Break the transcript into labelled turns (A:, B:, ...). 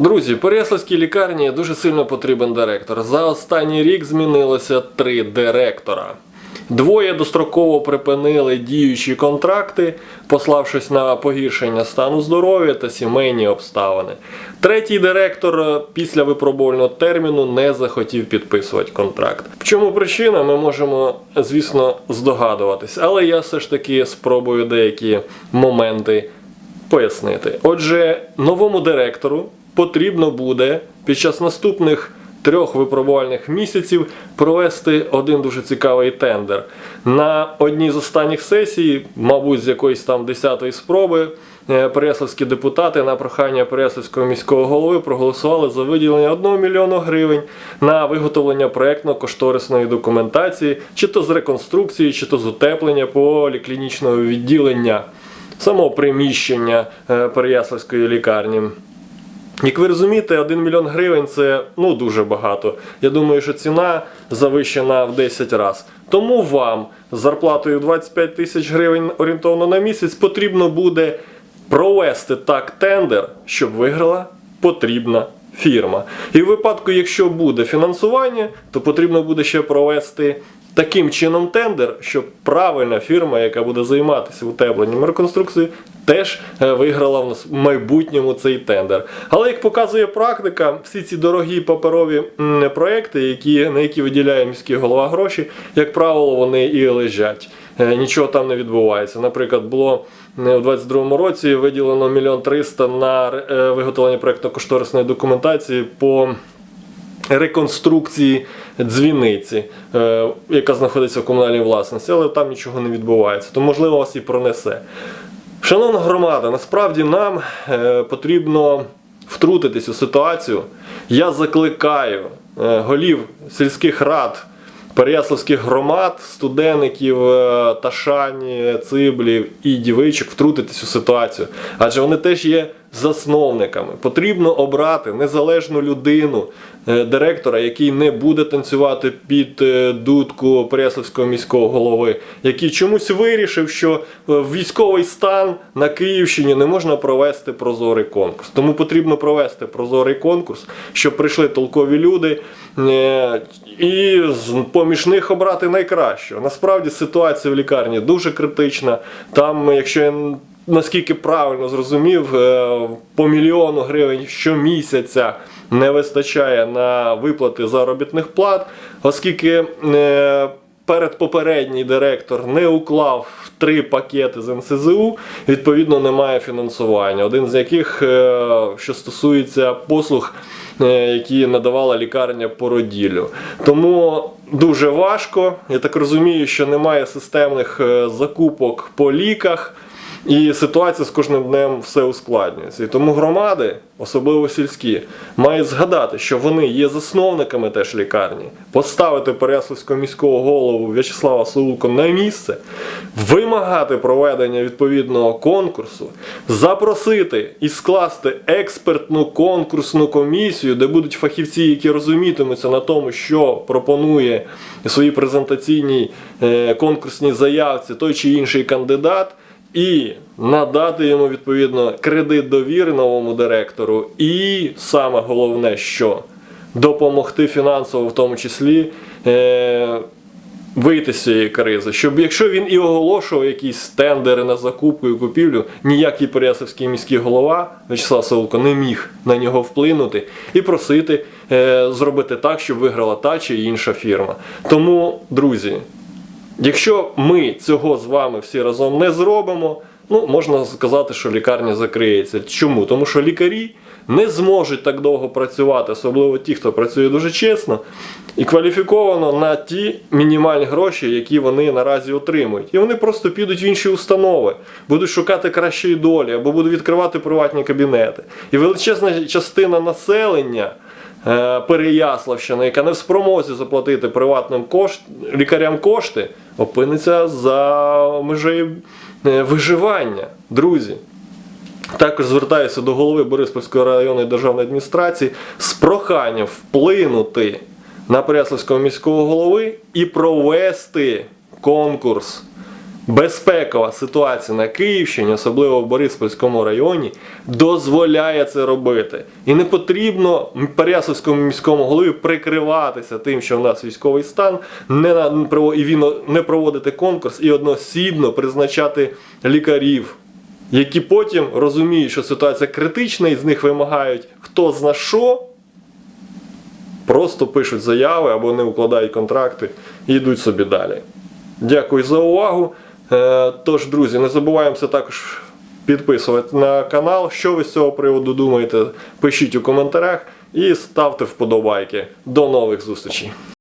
A: Друзі, Переяславській лікарні дуже сильно потрібен директор. За останній рік змінилося три директора. Двоє достроково припинили діючі контракти, пославшись на погіршення стану здоров'я та сімейні обставини. Третій директор е, після випробувального терміну не захотів підписувати контракт. В чому причина, ми можемо, звісно, здогадуватись, але я все ж таки спробую деякі моменти пояснити. Отже, новому директору потрібно буде під час наступних трьох випробувальних місяців провести один дуже цікавий тендер. На одній з останніх сесій, мабуть, з якоїсь там десятої спроби, е, депутати на прохання Переяславського міського голови проголосували за виділення 1 мільйону гривень на виготовлення проектно-кошторисної документації, чи то з реконструкції, чи то з утеплення поліклінічного відділення самого приміщення е, Переяславської лікарні. Як ви розумієте, 1 мільйон гривень це ну дуже багато. Я думаю, що ціна завищена в 10 разів. Тому вам з зарплатою 25 тисяч гривень орієнтовно на місяць потрібно буде провести так тендер, щоб виграла потрібна фірма. І в випадку, якщо буде фінансування, то потрібно буде ще провести таким чином тендер, щоб правильна фірма, яка буде займатися утепленням і реконструкцією, теж е, виграла в нас майбутньому цей тендер. Але як показує практика, всі ці дорогі паперові проекти, які, на які виділяє міський голова гроші, як правило, вони і лежать. Е, Нічого там не відбувається. Наприклад, було у 22 році виділено мільйон триста на е, виготовлення проектно-кошторисної документації по реконструкції дзвіниці, е, яка знаходиться в комунальній власності, але там нічого не відбувається. То можливо вас і пронесе. Шановна громада, насправді нам е, потрібно втрутитись у ситуацію. Я закликаю е, голів сільських рад. Переяславських громад, студеників, е, Ташані, Циблів і дівичок втрутитись у ситуацію, адже вони теж є засновниками. Потрібно обрати незалежну людину, е, директора, який не буде танцювати під е, дудку Переяславського міського голови, який чомусь вирішив, що е, військовий стан на Київщині не можна провести прозорий конкурс. Тому потрібно провести прозорий конкурс, щоб прийшли толкові люди і поміж них обрати найкращого. Насправді ситуація в лікарні дуже критична. Там, якщо я наскільки правильно зрозумів, е, по мільйону гривень щомісяця не вистачає на виплати заробітних плат, оскільки е, передпопередній директор не уклав три пакети з НСЗУ, відповідно немає фінансування. Один з яких, е, що стосується послуг, які надавала лікарня породіллю. Тому дуже важко. Я так розумію, що немає системних закупок по ліках. І ситуація з кожним днем все ускладнюється. І тому громади, особливо сільські, мають згадати, що вони є засновниками теж лікарні, поставити Переяславського міського голову В'ячеслава Саулко на місце, вимагати проведення відповідного конкурсу, запросити і скласти експертну конкурсну комісію, де будуть фахівці, які розумітимуться на тому, що пропонує своїй презентаційній е, конкурсній заявці той чи інший кандидат і надати йому відповідно кредит довіри новому директору, і саме головне, що допомогти фінансово, в тому числі. Е- Вийти з цієї кризи, щоб якщо він і оголошував якісь тендери на закупку і купівлю, ніякий Переяславський міський голова Вячеслав Савулко не міг на нього вплинути і просити е, зробити так, щоб виграла та чи інша фірма. Тому, друзі, Якщо ми цього з вами всі разом не зробимо, ну можна сказати, що лікарня закриється. Чому? Тому що лікарі не зможуть так довго працювати, особливо ті, хто працює дуже чесно і кваліфіковано на ті мінімальні гроші, які вони наразі отримують. І вони просто підуть в інші установи, будуть шукати кращої долі або будуть відкривати приватні кабінети. І величезна частина населення. Е, Переяславщина, яка не в спромозі заплатити приватним кошт, лікарям кошти, опиниться за межею е, виживання. Друзі, також звертаюся до голови Бориспільської районної державної адміністрації з проханням вплинути на Переяславського міського голови і провести конкурс безпекова ситуація на Київщині, особливо в Бориспільському районі, дозволяє це робити. І не потрібно Переяславському міському голові прикриватися тим, що в нас військовий стан, не і він не проводити конкурс і одноосібно призначати лікарів. Які потім розуміють, що ситуація критична, і з них вимагають хто зна що, просто пишуть заяви або не укладають контракти і йдуть собі далі. Дякую за увагу. Е, Тож, друзі, не забуваємося також підписувати на канал. Що ви з цього приводу думаєте? Пишіть у коментарях і ставте вподобайки. До нових зустрічей!